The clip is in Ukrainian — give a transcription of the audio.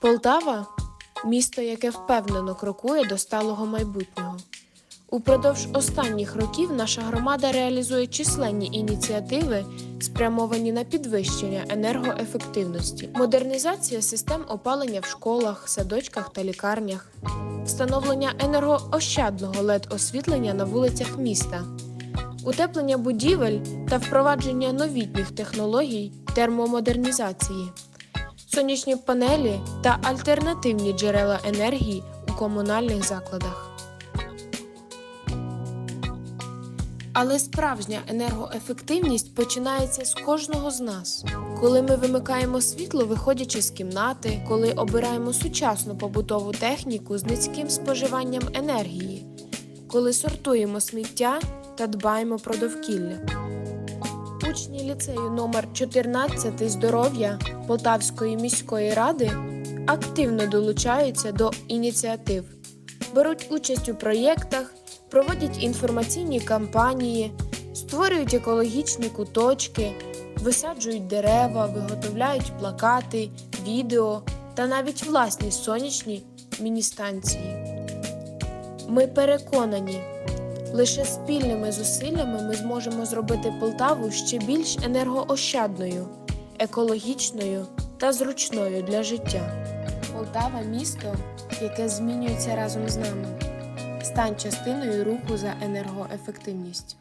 Полтава місто, яке впевнено крокує до сталого майбутнього. Упродовж останніх років наша громада реалізує численні ініціативи, спрямовані на підвищення енергоефективності, модернізація систем опалення в школах, садочках та лікарнях, встановлення енергоощадного led освітлення на вулицях міста, утеплення будівель та впровадження новітніх технологій термомодернізації сонячні панелі та альтернативні джерела енергії у комунальних закладах. Але справжня енергоефективність починається з кожного з нас. Коли ми вимикаємо світло, виходячи з кімнати, коли обираємо сучасну побутову техніку з низьким споживанням енергії, коли сортуємо сміття та дбаємо про довкілля. Учні ліцею номер 14 здоров'я Полтавської міської ради активно долучаються до ініціатив, беруть участь у проєктах, проводять інформаційні кампанії, створюють екологічні куточки, висаджують дерева, виготовляють плакати, відео та навіть власні сонячні міністанції. Ми переконані, Лише спільними зусиллями ми зможемо зробити Полтаву ще більш енергоощадною, екологічною та зручною для життя. Полтава місто, яке змінюється разом з нами. Стань частиною руху за енергоефективність.